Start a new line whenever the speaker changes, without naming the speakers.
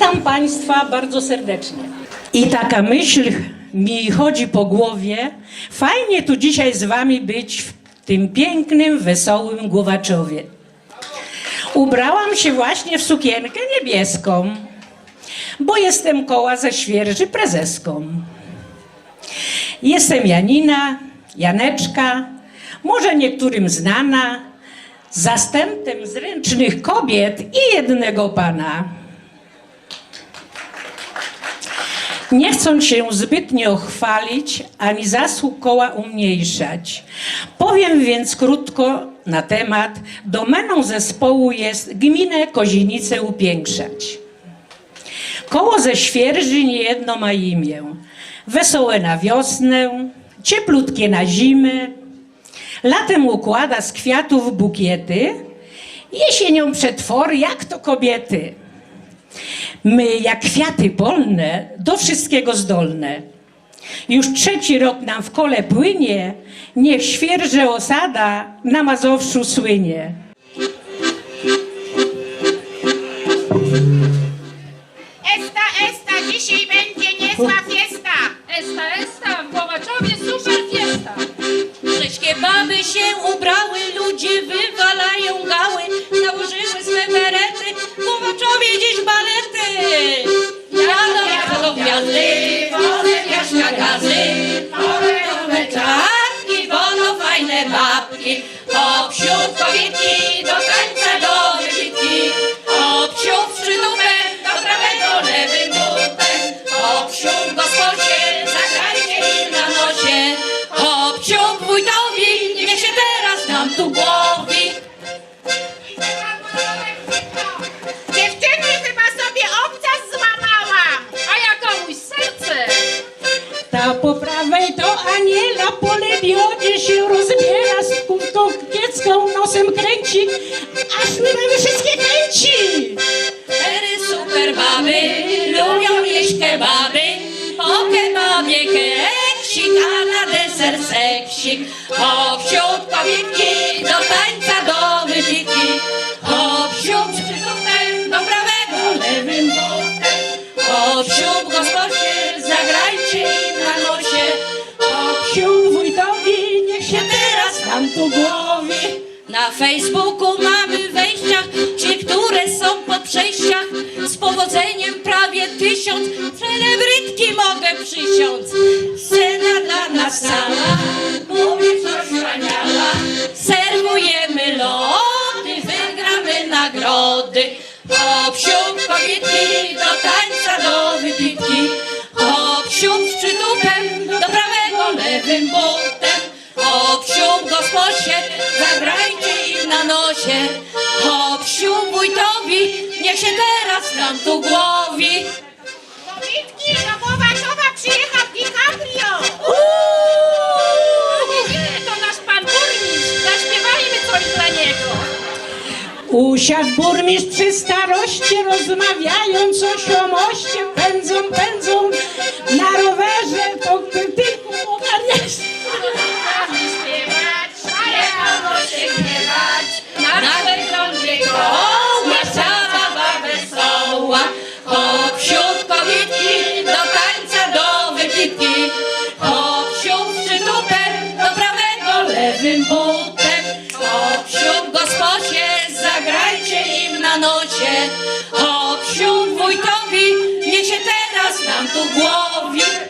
Witam Państwa bardzo serdecznie. I taka myśl mi chodzi po głowie. Fajnie tu dzisiaj z Wami być w tym pięknym, wesołym Głowaczowie. Ubrałam się właśnie w sukienkę niebieską, bo jestem koła ze świerży prezeską. Jestem Janina, Janeczka, może niektórym znana, zastępem zręcznych kobiet i jednego pana. Nie chcąc się zbytnio chwalić, ani zasług koła umniejszać. Powiem więc krótko na temat. Domeną zespołu jest gminę Kozienicę upiększać. Koło ze świerży niejedno ma imię. Wesołe na wiosnę, cieplutkie na zimę. Latem układa z kwiatów bukiety, jesienią przetwory jak to kobiety. My, jak kwiaty polne, do wszystkiego zdolne. Już trzeci rok nam w kole płynie, niech świerże osada na Mazowszu słynie.
Esta, esta, dzisiaj będzie niezła
wójtowi, niech się teraz nam tu głowi.
Dziewczyny chyba sobie obcas złamałam.
A ja komuś serce.
Ta po prawej to Aniela po lebiodzie się rozbiera, z kurtką kiecką nosem kręci, aż mnie wszystkie kręci.
Cztery super baby lubią jeść kebaby, Do tańca do wybitki, obsiód z przytupem, do prawego lewym butem. Obsiód gospodzie, zagrajcie im na nosie,
Obsił wójtowi, niech się teraz nam tu głowi.
Na Facebooku mamy wejściach, ci, które są po przejściach. Z powodzeniem prawie tysiąc, celebrytki mogę przysiąc. Scena dla nas cała, mówię coś nagrody. Obsiąg kobietki, do tańca, do wypitki. Obsiąg szczytupem, do prawego, lewym butem. Obsiąg gosposie, zagrajcie im na nosie. Obsiąg wójtowi, niech się teraz nam tu głowi.
Usiadł burmistrz przy staroście, rozmawiają coś o moście, pędzą, pędzą na rowerze, po krytyku ogarniesz.
na nocie. O, wsiu wójtowi, niech się teraz nam tu głowi.